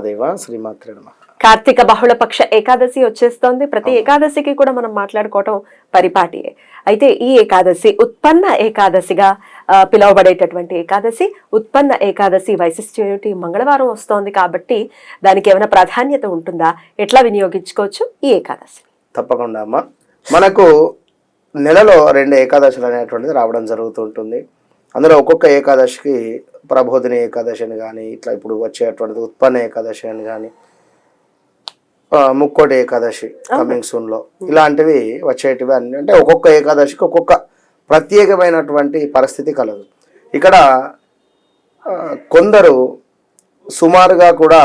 మహాదేవ శ్రీమాత్రే నమ. కార్తీక బహుళ పక్ష ఏకాదశి వచ్చేస్తోంది. ప్రతి ఏకాదశికి కూడా మనం మాట్లాడుకోవటం పరిపాటియే. అయితే ఈ ఏకాదశి ఉత్పన్న ఏకాదశిగా పిలువబడేటటువంటి ఏకాదశి ఉత్పన్న ఏకాదశి వైశిష్ట్యం ఏమిటి? మంగళవారం వస్తోంది కాబట్టి దానికి ఏమైనా ప్రాధాన్యత ఉంటుందా? ఎట్లా వినియోగించుకోవచ్చు ఈ ఏకాదశి తప్పకుండా అమ్మ. మనకు నెలలో రెండు ఏకాదశులు అనేటువంటిది రావడం జరుగుతుంటుంది. అందులో ఒక్కొక్క ఏకాదశికి ప్రబోధిని ఏకాదశి అని కానీ ఇట్లా ఇప్పుడు వచ్చేటువంటిది ఉత్పన్న ఏకాదశి అని కానీ ముక్కోటి ఏకాదశి కమింగ్ సూన్లో ఇలాంటివి వచ్చేటివి అన్ని. అంటే ఒక్కొక్క ఏకాదశికి ఒక్కొక్క ప్రత్యేకమైనటువంటి పరిస్థితి కలదు. ఇక్కడ కొందరు సుమారుగా కూడా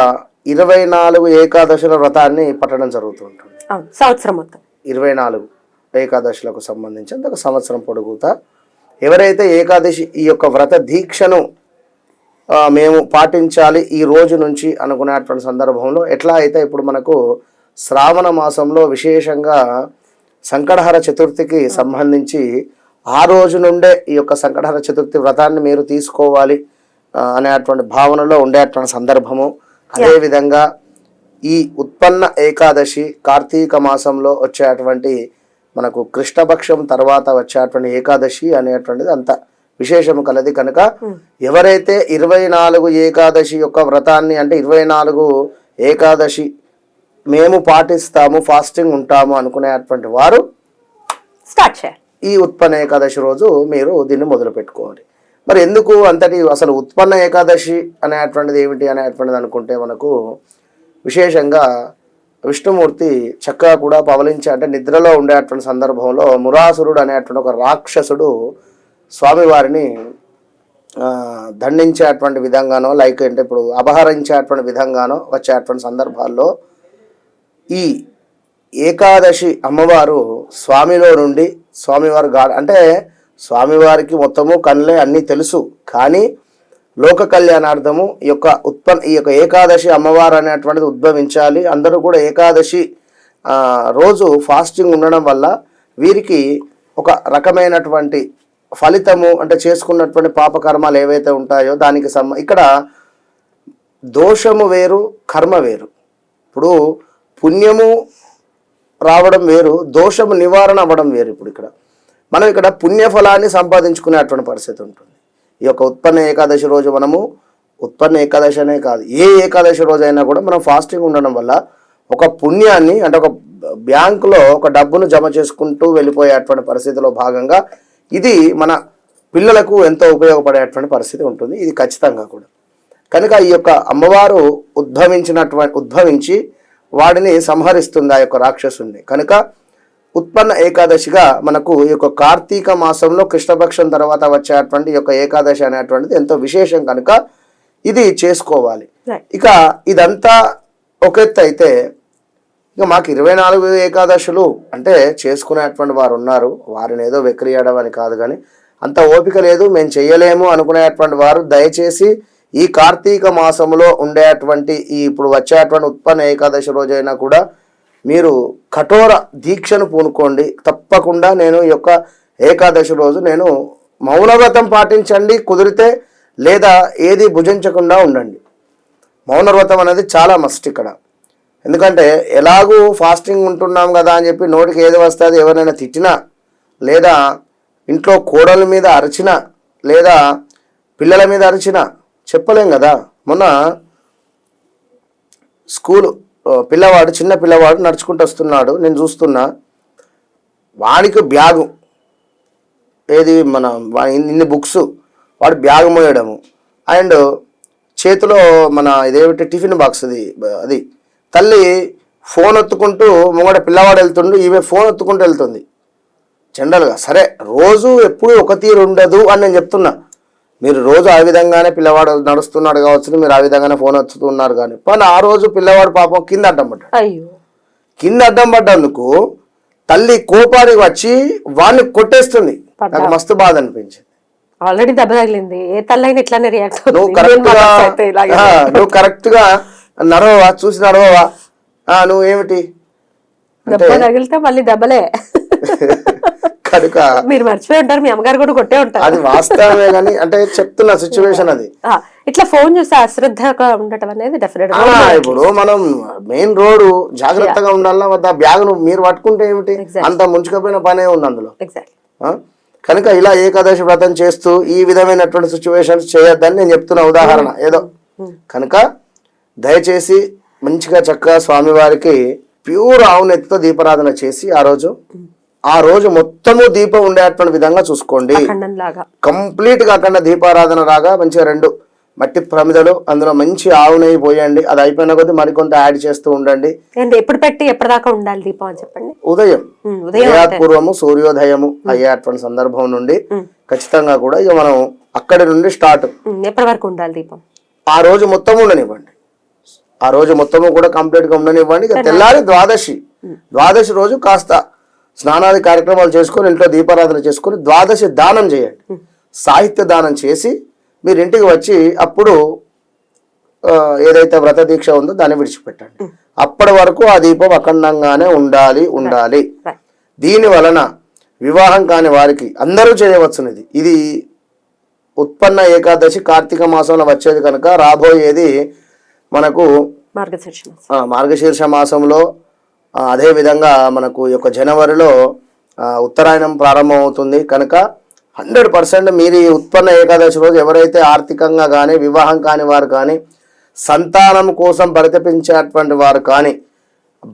ఇరవై నాలుగు ఏకాదశుల వ్రతాన్ని పట్టడం జరుగుతుంటుంది సంవత్సరం మొత్తం. ఇరవై నాలుగు ఏకాదశులకు సంబంధించి ఒక సంవత్సరం పొడుగుతా. ఎవరైతే ఏకాదశి ఈ యొక్క వ్రత దీక్షను మేము పాటించాలి ఈ రోజు నుంచి అనుకునేటువంటి సందర్భంలో. ఎట్లా అయితే ఇప్పుడు మనకు శ్రావణ మాసంలో విశేషంగా సంకటహర చతుర్థికి సంబంధించి ఆ రోజు నుండే ఈ యొక్క సంకటహర చతుర్థి వ్రతాన్ని మీరు తీసుకోవాలి అనేటువంటి భావనలో ఉండేటువంటి సందర్భము. అదేవిధంగా ఈ ఉత్పన్న ఏకాదశి కార్తీక మాసంలో వచ్చేటువంటి మనకు కృష్ణపక్షం తర్వాత వచ్చేటువంటి ఏకాదశి అనేటువంటిది అంత విశేషము కలది కనుక ఎవరైతే ఇరవై నాలుగు ఏకాదశి యొక్క వ్రతాన్ని అంటే ఇరవై నాలుగు ఏకాదశి మేము పాటిస్తాము ఫాస్టింగ్ ఉంటాము అనుకునేటువంటి వారు స్టార్ట్ చేయాలి. ఈ ఉత్పన్న ఏకాదశి రోజు మీరు దీన్ని మొదలు పెట్టుకోవాలి మరి ఎందుకు అంతటి అసలు ఉత్పన్న ఏకాదశి అనేటువంటిది ఏమిటి అనేటువంటిది అనుకుంటే మనకు విశేషంగా విష్ణుమూర్తి చక్కగా కూడా పవలించి అంటే నిద్రలో ఉండేటువంటి సందర్భంలో మురాసురుడు అనేటువంటి ఒక రాక్షసుడు స్వామివారిని దండించేటువంటి విధంగానో లైక్ అంటే ఇప్పుడు అపహరించేటువంటి విధంగానో వచ్చేటువంటి సందర్భాల్లో ఈ ఏకాదశి అమ్మవారు స్వామిలో నుండి స్వామివారు గా అంటే స్వామివారికి మొత్తము కళ్ళే అన్నీ తెలుసు. కానీ లోక కళ్యాణార్థము ఈ యొక్క ఉత్పన్న ఈ యొక్క ఏకాదశి అమ్మవారు అనేటువంటిది ఉద్భవించాలి. అందరూ కూడా ఏకాదశి రోజు ఫాస్టింగ్ ఉండడం వల్ల వీరికి ఒక రకమైనటువంటి ఫలితము అంటే చేసుకున్నటువంటి పాపకర్మాలు ఏవైతే ఉంటాయో దానికి సంబ ఇక్కడ దోషము వేరు కర్మ వేరు. ఇప్పుడు పుణ్యము రావడం వేరు దోషము నివారణ అవ్వడం వేరు ఇప్పుడు ఇక్కడ. మనం ఇక్కడ పుణ్యఫలాన్ని సంపాదించుకునేటువంటి పరిస్థితి ఉంటుంది. ఈ యొక్క ఉత్పన్న ఏకాదశి రోజు మనము ఉత్పన్న ఏకాదశి అనే కాదు ఏ ఏకాదశి రోజు అయినా కూడా మనం ఫాస్టింగ్ ఉండడం వల్ల ఒక పుణ్యాన్ని అంటే ఒక బ్యాంకులో ఒక డబ్బును జమ చేసుకుంటూ వెళ్ళిపోయేటువంటి పరిస్థితిలో భాగంగా ఇది మన పిల్లలకు ఎంతో ఉపయోగపడేటువంటి పరిస్థితి ఉంటుంది. ఇది ఖచ్చితంగా కూడా. కనుక ఈ యొక్క అమ్మవారు ఉద్భవించినటువంటి ఉద్భవించి వాడిని సంహరిస్తుంది ఆ యొక్క రాక్షసుని కనుక ఉత్పన్న ఏకాదశిగా మనకు ఈ యొక్క కార్తీక మాసంలో కృష్ణపక్షం తర్వాత వచ్చేటువంటి యొక్క ఏకాదశి అనేటువంటిది ఎంతో విశేషం కనుక ఇది చేసుకోవాలి. ఇక ఇదంతా ఒక ఎత్తు అయితే ఇక మాకు ఇరవై నాలుగు ఏకాదశులు అంటే చేసుకునేటువంటి వారు ఉన్నారు. వారిని ఏదో వెక్రియడం అని కాదు కానీ అంత ఓపిక లేదు. మేము చేయలేము అనుకునేటువంటి వారు దయచేసి ఈ కార్తీక మాసంలో ఉండేటువంటి ఈ ఇప్పుడు వచ్చేటువంటి ఉత్పన్న ఏకాదశి రోజైనా కూడా మీరు కఠోర దీక్షను పూనుకోండి. తప్పకుండా నేను ఈ యొక్క ఏకాదశి రోజు నేను మౌనవ్రతం పాటించండి. కుదిరితే లేదా ఏది భుజించకుండా ఉండండి. మౌనవ్రతం అనేది చాలా మస్ట్ ఇక్కడ. ఎందుకంటే ఎలాగూ ఫాస్టింగ్ ఉంటున్నాం కదా అని చెప్పి నోటికి ఏది వస్తుంది ఎవరైనా తిట్టినా లేదా ఇంట్లో కోడల మీద అరిచినా లేదా పిల్లల మీద అరిచినా చెప్పలేం కదా. మొన్న స్కూలు పిల్లవాడు చిన్న పిల్లవాడు నడుచుకుంటూ వస్తున్నాడు నేను చూస్తున్నా. వానికి బ్యాగు ఏది మన ఇన్ని బుక్స్ వాడు బ్యాగ్ మోయడము. అండ్ చేతిలో మన ఇదేమిటి టిఫిన్ బాక్స్ అది అది. తల్లి ఫోన్ ఒత్తుకుంటూ ముంగడ పిల్లవాడు వెళ్తుండు ఈమె ఫోన్ ఒత్తుకుంటూ వెళ్తుంది. జనరల్గా సరే రోజు ఎప్పుడు ఒక తీరు ఉండదు అని నేను చెప్తున్నా. మీరు రోజు ఆ విధంగానే పిల్లవాడు నడుస్తున్నాడు కావచ్చు మీరు ఆ విధంగానే ఫోన్ వచ్చుతున్నారు కానీ కానీ ఆ రోజు పిల్లవాడు పాపం కింద అడ్డం పడ్డాడు. అయ్యో. కింద అడ్డం పడ్డందుకు తల్లి కోపానికి వచ్చి వాడిని కొట్టేస్తుంది. నాకు మస్తు బాధ అనిపించింది. ఆల్రెడీ దెబ్బ తగిలింది. ఏ తల్లైనా ఇట్లానే రియాక్ట్ నువ్వు కరెక్ట్గా నువ్వు కరెక్ట్గా నడవవా చూసి నడవవా ఆ, నువ్వు ఏమిటి? తగిలితే మళ్ళీ దెబ్బలే. కనుక మీరు మర్చిపోయి ఉంటారు మీ అమ్మగారు కూడా కొట్టే ఉంటారు. అది వాస్తవమే కానీ అంటే చెప్తున్న సిచ్యువేషన్ అది. ఇట్లా ఫోన్ చూస్తే అశ్రద్ధగా ఉండటం అనేది డెఫినెట్ ఇప్పుడు మనం మెయిన్ రోడ్ జాగ్రత్తగా ఉండాలా వద్ద? బ్యాగ్ మీరు పట్టుకుంటే ఏమిటి? అంత ముంచుకపోయిన పనే ఉంది అందులో? కనుక ఇలా ఏకాదశి వ్రతం చేస్తూ ఈ విధమైనటువంటి సిచ్యువేషన్స్ చేయొద్దని నేను చెప్తున్న ఉదాహరణ. ఏదో. కనుక దయచేసి మంచిగా చక్కగా స్వామివారికి ప్యూర్ ఆవు నెత్తితో దీపారాధన చేసి ఆ రోజు ఆ రోజు మొత్తము దీపం ఉండేటువంటి విధంగా చూసుకోండి. కంప్లీట్గా అక్కడ దీపారాధన రాగా మంచిగా రెండు మట్టి ప్రమిదలు అందులో మంచి ఆవు నెయ్యి పోయండి. అది అయిపోయిన కొద్దీ మరికొంత యాడ్ చేస్తూ ఉండండి. ఎప్పుడు పెట్టి ఎప్పటిదాకా ఉండాలి దీపం అని చెప్పండి? ఉదయం. ఉదయాత్పూర్వము సూర్యోదయము అయ్యేటువంటి సందర్భం నుండి ఖచ్చితంగా కూడా ఇక మనం అక్కడి నుండి స్టార్ట్. ఎప్పటి వరకు ఉండాలి దీపం? ఆ రోజు మొత్తం ఉండనివ్వండి. ఆ రోజు మొత్తము కూడా కంప్లీట్గా ఉండనివ్వండి. ఇక తెల్లారి ద్వాదశి. ద్వాదశి రోజు కాస్త స్నానాది కార్యక్రమాలు చేసుకొని ఇంట్లో దీపారాధన చేసుకొని ద్వాదశి దానం చేయండి. సాహిత్య దానం చేసి మీరు ఇంటికి వచ్చి అప్పుడు ఏదైతే వ్రత దీక్ష ఉందో దాన్ని విడిచిపెట్టండి. అప్పటి వరకు ఆ దీపం అఖండంగానే ఉండాలి ఉండాలి. దీని వలన వివాహం కాని వారికి అందరూ చేయవచ్చునిది ఇది ఉత్పన్న ఏకాదశి కార్తీక మాసంలో వచ్చేది కనుక రాబోయేది మనకు మార్గశీర్ష మార్గశీర్ష మాసంలో ఆ, అదే విధంగా మనకు ఈ యొక్క జనవరిలో ఉత్తరాయణం ప్రారంభమవుతుంది. కనుక హండ్రెడ్ పర్సెంట్ మీరు ఈ ఉత్పన్న ఏకాదశి రోజు ఎవరైతే ఆర్థికంగా కానీ వివాహం కాని వారు కానీ సంతానం కోసం పరితపించేటువంటి వారు కానీ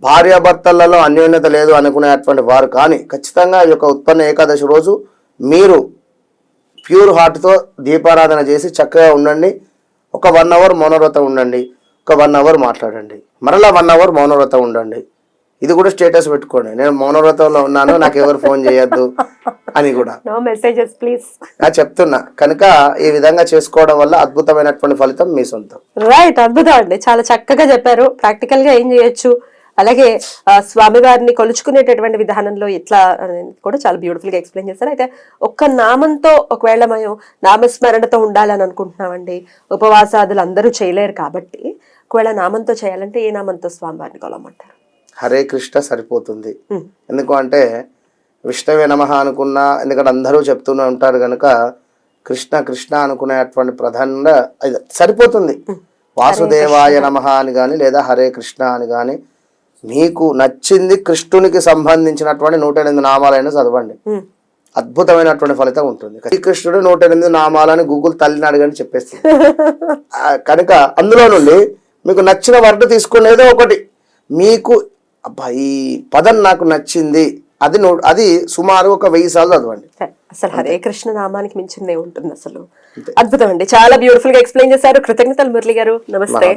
భార్యాభర్తలలో అన్యోన్యత లేదు అనుకునేటువంటి వారు కానీ ఖచ్చితంగా ఈ యొక్క ఉత్పన్న ఏకాదశి రోజు మీరు ప్యూర్ హార్ట్తో దీపారాధన చేసి చక్కగా ఉండండి. ఒక వన్ అవర్ మౌనవ్రతం ఉండండి. ఒక వన్ అవర్ మాట్లాడండి. మరలా వన్ అవర్ మౌనవ్రతం ఉండండి. ఇది కూడా స్టేటస్ పెట్టుకోండి. నేను మౌనవ్రతంలో ఉన్నాను నాకు ఎవరు ఫోన్ చేయొద్దు అని కూడా. నో మెసేజెస్ ప్లీజ్ చెప్తున్నా. కనుక ఈ విధంగా చేసుకోవడం వల్ల అద్భుతమైనటువంటి ఫలితం మీ సొంతం. రైట్ అద్భుతం అండి. చాలా చక్కగా చెప్పారు. ప్రాక్టికల్గా ఏం చేయొచ్చు? అలాగే స్వామివారిని కొలుచుకునేటటువంటి విధానంలో ఎట్లా కూడా చాలా బ్యూటిఫుల్గా ఎక్స్ప్లెయిన్ చేశారు. అయితే ఒక్క నామంతో ఒకవేళ మేము నామస్మరణతో ఉండాలని అనుకుంటున్నామండి ఉపవాసాదులు అందరూ చేయలేరు కాబట్టి ఒకవేళ నామంతో చేయాలంటే ఏ నామంతో స్వామివారిని కొలవమంటారు? హరే కృష్ణ సరిపోతుంది. ఎందుకు అంటే విష్ణవే నమ అనుకున్నా ఎందుకంటే అందరూ చెప్తూనే ఉంటారు కనుక కృష్ణ కృష్ణ అనుకునేటువంటి ప్రధానంగా సరిపోతుంది. వాసుదేవాయ నమ అని కానీ లేదా హరే కృష్ణ అని కానీ మీకు నచ్చింది కృష్ణునికి సంబంధించినటువంటి నూట ఎనిమిది నామాలైనా చదవండి. అద్భుతమైనటువంటి ఫలితం ఉంటుంది. శ్రీకృష్ణుడు నూట ఎనిమిది నామాలని గూగుల్ తల్లిని అడగని చెప్పేస్తుంది. కనుక అందులో నుండి మీకు నచ్చిన వర్డ్ తీసుకుని ఏదో ఒకటి. మీకు అబ్బా ఈ పదం నాకు నచ్చింది. అది అది సుమారు ఒక వెయ్యి సార్లు చదవండి. అసలు హరే కృష్ణ నామానికి మించిందే ఉంటుంది అసలు అద్భుతం అండి. చాలా బ్యూటిఫుల్గా ఎక్స్ప్లెయిన్ చేశారు. కృతజ్ఞతలు మురళి గారు. నమస్తే.